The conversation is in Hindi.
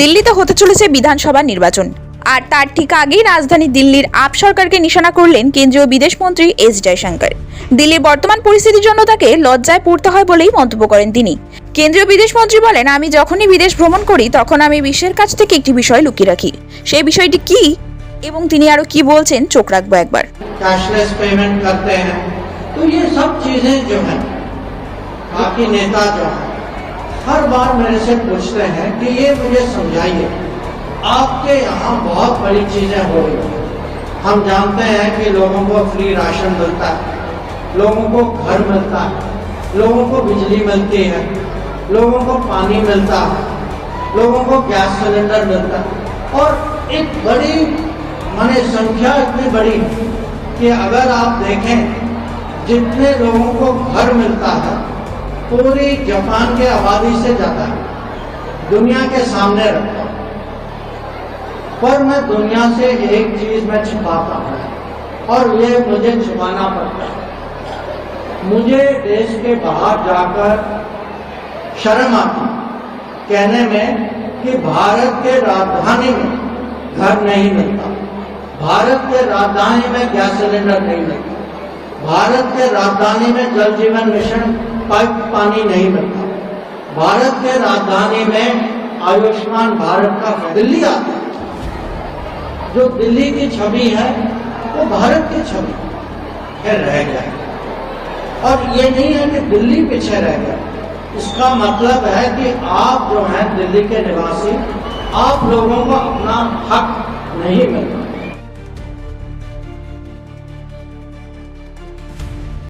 দিল্লিতে হতে চলেছে বিধানসভা নির্বাচন। আর তার ঠিক আগেই রাজধানী দিল্লির আপ সরকারকে নিশানা করলেন কেন্দ্রীয় বিদেশমন্ত্রী এস জয়শঙ্কর। দিল্লির বর্তমান পরিস্থিতির জন্য তাকে লজ্জায় পড়তে হয় বলেই মন্তব্য করেন তিনি। কেন্দ্রীয় বিদেশমন্ত্রী বলেন, আমি যখনই বিদেশ ভ্রমণ করি, তখন আমি বিশ্বের কাছ থেকে একটি বিষয় লুকিয়ে রাখি। সেই বিষয়টি কি এবং তিনি আরও কি বলছেন, চোখ রাখব একবার। নেতা हर बार मेरे से पूछते हैं कि ये मुझे समझाइए। आपके यहाँ बहुत बड़ी चीज़ें हो रही हैं। हम जानते हैं कि लोगों को फ्री राशन मिलता है, लोगों को घर मिलता है, लोगों को बिजली मिलती है, लोगों को पानी मिलता है, लोगों को गैस सिलेंडर मिलता है। और एक बड़ी माने संख्या इतनी बड़ी कि अगर आप देखें, जितने लोगों को घर मिलता है पूरी जापान के आबादी से ज़्यादा दुनिया के सामने रखता हूँ। पर मैं दुनिया से एक चीज़ में छिपाता हूँ और ये मुझे छुपाना पड़ता है। मुझे देश के बाहर जाकर शर्म आती कहने में कि भारत के राजधानी में घर नहीं मिलता। भारत के राजधानी में गैस सिलेंडर नहीं मिलता। भारत के राजधानी में जल जीवन मिशन पाइप पानी नहीं मिलता भारत के राजधानी में आयुष्मान भारत का दिल्ली आता है। जो दिल्ली की छवि है, वो भारत की छवि है रह गया और ये नहीं है कि दिल्ली पीछे रह गया इसका मतलब है कि आप जो हैं दिल्ली के निवासी, आप लोगों को अपना हक नहीं मिलता।